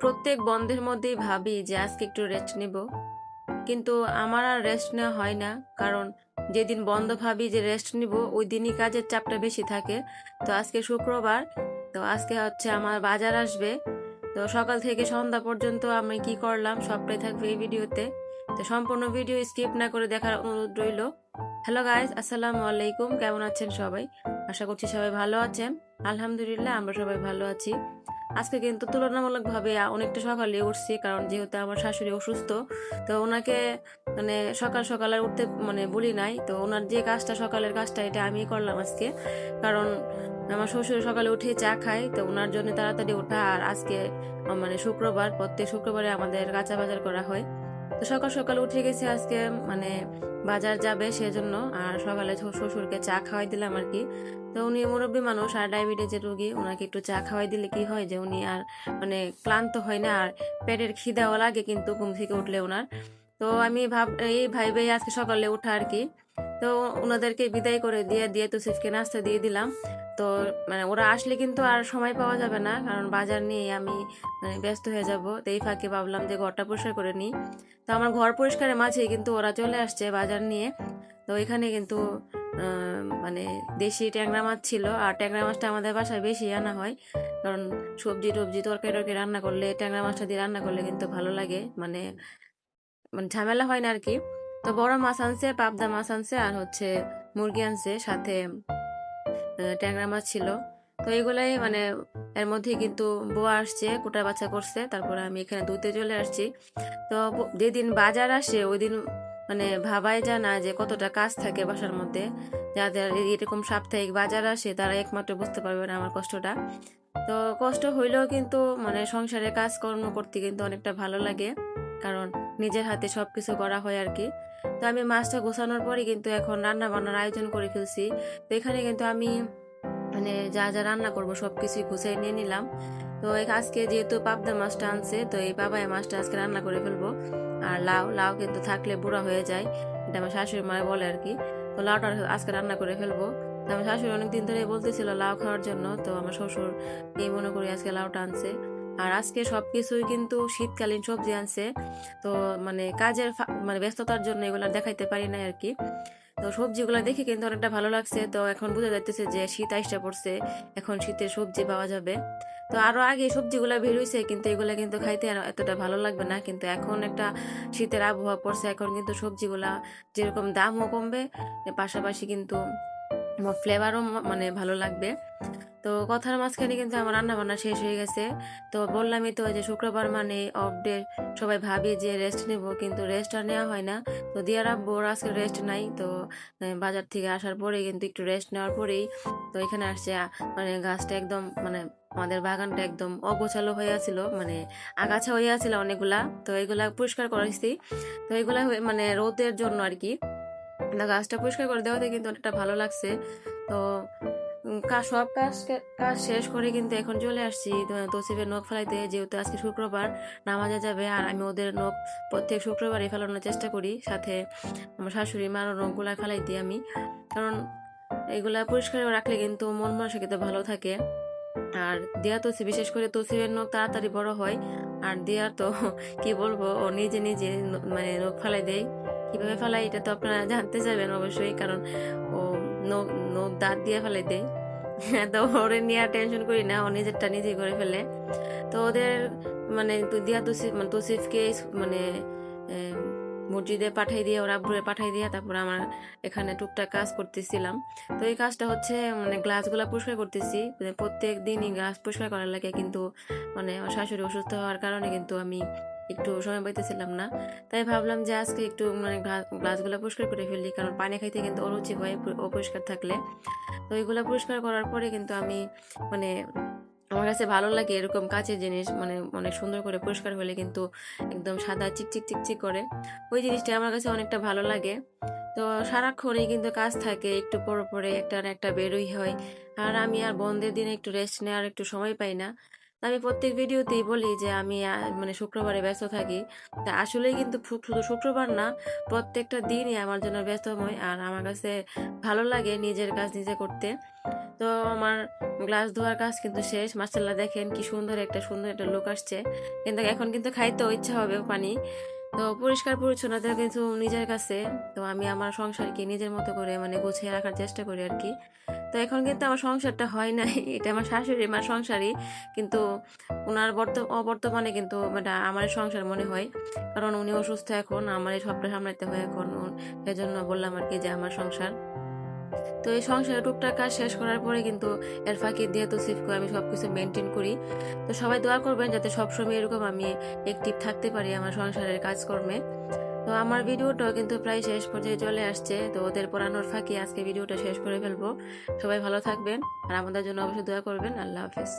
প্রত্যেক বন্ধের মধ্যেই ভাবি যে আজকে একটু রেস্ট নেব। কিন্তু আমার আর রেস্ট নেওয়া হয় না, কারণ যেদিন বন্ধ ভাবি যে রেস্ট নিব, ওই দিনই কাজের চাপটা বেশি থাকে। তো আজকে শুক্রবার, তো আজকে হচ্ছে আমার বাজার আসবে। তো সকাল থেকে সন্ধ্যা পর্যন্ত আমি কি করলাম, সবটাই থাকবে এই ভিডিওতে। তো সম্পূর্ণ ভিডিও স্কিপ না করে দেখার অনুরোধ রইল। হ্যালো গাইজ আসসালামু আলাইকুম, কেমন আছেন সবাই? আশা করছি সবাই ভালো আছেন। আলহামদুলিল্লাহ, আমরা সবাই ভালো আছি। আজকে কিন্তু তুলনামূলকভাবে অনেকটা সকালে উঠছি, কারণ যেহেতু আমার শাশুড়ি অসুস্থ, তো ওনাকে মানে সকাল সকাল উঠতে মানে বলি নাই। তো ওনার যে কাজটা, সকালের কাজটা, এটা আমি করলাম আজকে। কারণ আমার শ্বশুর সকালে উঠে চা খায়, তো ওনার জন্য তাড়াতাড়ি ওঠা আর আজকে মানে শুক্রবার, প্রত্যেক শুক্রবারে আমাদের কাঁচা বাজার করা হয়। তো সকাল সকাল উঠে গেছি আজকে মানে বাজার যাবে সেজন্য, আর সকালে শ্বশুরকে চা খাওয়াই দিলাম আর কি। তো উনি মুরব্বী মানুষ আর ডায়াবেটিসের রুগী, ওনাকে একটু চা খাওয়াই দিলে কি হয় যে উনি আর মানে ক্লান্ত হয় না, আর পেটের খিদাও লাগে কিন্তু ঘুম থেকে উঠলে ওনার। তো আমি ভাব এই ভাইবে আজকে সকালে উঠা আর কি। তো ওনাদেরকে বিদায় করে দিয়ে দিয়ে তো সিফকে নাস্তা দিয়ে দিলাম। তো মানে ওরা আসলে কিন্তু আর সময় পাওয়া যাবে না, কারণ বাজার নিয়ে আমি মানে ব্যস্ত হয়ে যাব। তো এই ফাঁকে ভাবলাম যে ঘরটা পরিষ্কার করে নিই। তো আমার ঘর পরিষ্কারের মাঝে কিন্তু ওরা চলে আসছে বাজার নিয়ে। তো এখানে কিন্তু মানে দেশি ট্যাংরা মাছ ছিল, আর ট্যাংরা মাছটা আমাদের বাসায় বেশি আনা হয়। কারণ সবজি টবজি, তরকারি টরকারি রান্না করলে, ট্যাংরা মাছটা দিয়ে রান্না করলে কিন্তু ভালো লাগে। মানে মানে ঝামেলা হয় না আর কি। তো বড় মাছ আনছে, পাবদা মাছ আনছে, আর হচ্ছে মুরগি আনছে, সাথে ট্যাংরা মাছ ছিল। তো এগুলাই মানে এর মধ্যে কিন্তু বোয়া আসছে, কোটা বাচ্চা করছে, তারপরে আমি এখানে দুধে চলে আসছি। তো যেদিন বাজার আসে ওই দিন মানে ভাবাই যায় না যে কতটা কাজ থাকে বাসার মধ্যে। যাদের এরকম সাপ্তাহিক বাজার আসে, তারা একমাত্র বুঝতে পারবে না আমার কষ্টটা। তো কষ্ট হইলেও কিন্তু মানে সংসারে কাজকর্ম করতে কিন্তু অনেকটা ভালো লাগে। কারণ নিজের হাতে সব কিছু করা হয় আর কি। তো আমি মাছটা গোছানোর পরে কিন্তু এখন রান্না বান্নার আয়োজন করে ফেলছি। তো এখানে কিন্তু আমি মানে যা যা রান্না করব সব কিছুই গুছাই নিয়ে নিলাম। তো আজকে যেহেতু পাবদা মাছটা আনছে, তো এই পাবাই মাছটা আজকে রান্না করে ফেলব। আর লাউ লাউ কিন্তু থাকলে বুড়া হয়ে যায়, এটা আমার শাশুড়ি মা বলে আর কি। তো লাউটা আজকে রান্না করে ফেলব। তো আমার শাশুড়ি অনেকদিন ধরে বলতেছিল লাউ খাওয়ার জন্য, তো আমার শ্বশুর এই মনে করি আজকে লাউটা আনছে। আর আজকে সবকিছুই কিন্তু শীতকালীন সবজি আনছে। তো মানে কাজের মানে ব্যস্ততার জন্য এগুলো দেখাইতে পারি না আর কি। তো সবজিগুলো দেখে কিন্তু অনেকটা ভালো লাগছে। তো এখন বোঝা যাইতেছে যে শীত আইসটা পড়ছে, এখন শীতের সবজি পাওয়া যাবে। তো আরও আগে সবজিগুলো বের হয়েছে কিন্তু এগুলো কিন্তু খাইতে আর এতটা ভালো লাগবে না। কিন্তু এখন একটা শীতের আবহাওয়া পড়ছে, এখন কিন্তু সবজিগুলা যেরকম দামও কমবে পাশাপাশি কিন্তু ফ্লেভারও মানে ভালো লাগবে। তো কথার মাঝখানে কিন্তু আমার রান্না বান্না শেষ হয়ে গেছে। তো বললামই তো যে শুক্রবার মানে অফ ডে সবাই ভাবি যে রেস্ট নেব কিন্তু রেস্ট আর নেওয়া হয় না। তো দিয়ার আব্বুর আজকে রেস্ট নাই, তো বাজার থেকে আসার পরে কিন্তু একটু রেস্ট নেওয়ার পরেই তো এখানে আসছে মানে গাছটা একদম মানে আমাদের বাগানটা একদম অগোছালো হয়ে আছিল মানে আগাছা হয়ে আছিল অনেকগুলা। তো এগুলা পরিষ্কার করেছি তো এগুলা মানে রোদের জন্য আর কি। গাছটা পরিষ্কার করে দেওয়াতে কিন্তু অনেকটা ভালো লাগছে। তো কাজ সব কাজ কাজ শেষ করে কিন্তু এখন চলে আসছি তসিফের নখ ফেলাইতে। যেহেতু আজকে শুক্রবার, নামাজে যাবে, আর আমি ওদের নখ প্রত্যেক শুক্রবারই ফেলানোর চেষ্টা করি। সাথে আমার শাশুড়ি মারও নখগুলা ফেলাই দিই আমি। কারণ, এগুলা পরিষ্কার রাখলে কিন্তু মন মানসিকতা ভালো থাকে। আর দেয়া তো বিশেষ করে তসিবের নখ তাড়াতাড়ি বড় হয়। আর দেয়া তো, কি বলব, ও নিজে নিজে মানে নখ ফেলাই দেয়। কীভাবে ফেলাই এটা তো আপনারা জানতে চাইবেন অবশ্যই, কারণ ও নখ দাঁত দিয়ে ফেলাই দেয় তো ওরে নিয়ে আর টেনশন করি না, ও নিজেরটা নিজেই করে ফেলে। তো ওদের মানে দিয়া তুসিফ মানে তুসিফকে মানে মসজিদে পাঠাই দিয়ে, ওরা আব্বুরে পাঠাই দিয়ে তারপর আমার এখানে টুকটাক কাজ করতেছিলাম। তো এই কাজটা হচ্ছে মানে গ্লাসগুলো পরিষ্কার করতেছি। মানে প্রত্যেক দিনই গ্লাস পরিষ্কার করার লাগে, কিন্তু মানে আমার শাশুড়ি অসুস্থ হওয়ার কারণে কিন্তু আমি একটু সময় পাইতেছিলাম না। তাই ভাবলাম যে আজকে একটু মানে গ্লাসগুলো পরিষ্কার করে ফেলি, কারণ পানি খাইতে কিন্তু অরুচি হয় অপরিষ্কার থাকলে। তো এইগুলো পরিষ্কার করার পরে কিন্তু আমি মানে আমার কাছে ভালো লাগে এরকম কাছের জিনিস মানে অনেক সুন্দর করে পরিষ্কার হলে কিন্তু একদম সাদা চিকচিক চিকচিক করে। ওই জিনিসটা আমার কাছে অনেকটা ভালো লাগে। তো সারাক্ষণই কিন্তু কাজ থাকে, একটু পরে পরে একটা একটা বেরোই হয়। আর আমি আর বন্ধের দিনে একটু রেস্ট নেওয়ার একটু সময় পাই না। আমি প্রত্যেক ভিডিওতেই বলি যে আমি মানে শুক্রবারে ব্যস্ত থাকি। তা আসলেই কিন্তু শুধু শুক্রবার না, প্রত্যেকটা দিনই আমার জন্য ব্যস্তময়। আর আমার কাছে ভালো লাগে নিজের কাজ নিজে করতে। তো আমার গ্লাস ধোয়ার কাজ কিন্তু শেষ। মার্শাল্লাহ দেখেন কি সুন্দর একটা সুন্দর একটা লোক আসছে। কিন্তু এখন কিন্তু খাইতেও ইচ্ছা হবে পানি। তো পরিষ্কার পরিচ্ছন্নতা কিন্তু নিজের কাছে। তো আমি আমার সংসারকে নিজের মতো করে মানে গুছিয়ে রাখার চেষ্টা করি আর কি। তো এখন কিন্তু আমার সংসারটা হয় নাই। এটা আমার শাশুড়ি, মার সংসারই। কিন্তু ওনার বর্ত, অবর্তমানে কিন্তু মানে আমার সংসার মনে হয়। কারণ উনি অসুস্থ এখন, আমার সবটা সামলাতে হয় এখন। সেজন্য বললাম আর কি যে আমার সংসার। তো এই সংসারে টুকটাক কাজ শেষ করার পরে কিন্তু এর ফাঁকে দিয়ে তো সেভ করে আমি সবকিছু মেনটেন করি। তো সবাই দোয়া করবেন যাতে সবসময় এরকম আমি অ্যাক্টিভ থাকতে পারি আমার সংসারের কাজকর্মে। তো আমার ভিডিওটাও কিন্তু প্রায় শেষ পর্যায়ে চলে আসছে। তো ওদের পড়ানোর ফাঁকি আজকে ভিডিওটা শেষ করে ফেলব। সবাই ভালো থাকবেন আর আমাদের জন্য অবশ্যই দোয়া করবেন। আল্লাহ হাফেজ।